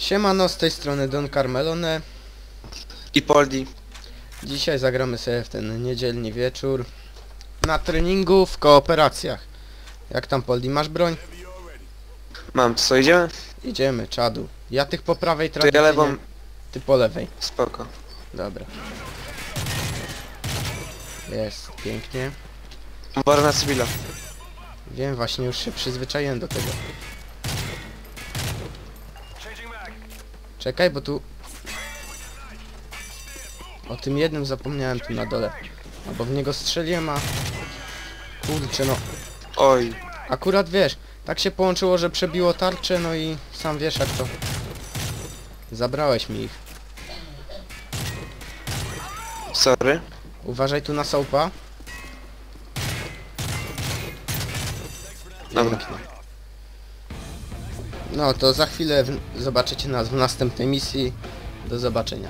Siemano, z tej strony Don Carmelone. I Poldi. Dzisiaj zagramy sobie w ten niedzielny wieczór na treningu w kooperacjach. Jak tam Poldi, masz broń? Mam, to co, idziemy? Idziemy, czadu. Ja tych po prawej To ja lewą, ty po lewej. spoko. Dobra. Jest, pięknie. Uważaj na cywila. Wiem, właśnie już się przyzwyczaiłem do tego. Czekaj, bo tu... O tym jednym zapomniałem tu na dole. Albo w niego strzeliłem, a... Kurczę no. Oj, Akurat wiesz, tak się połączyło, że przebiło tarczę, no i sam wiesz jak to... Zabrałeś mi ich. sorry. Uważaj tu na sołpa. Dobra. Pięknie. No to za chwilę zobaczycie nas w następnej misji. Do zobaczenia.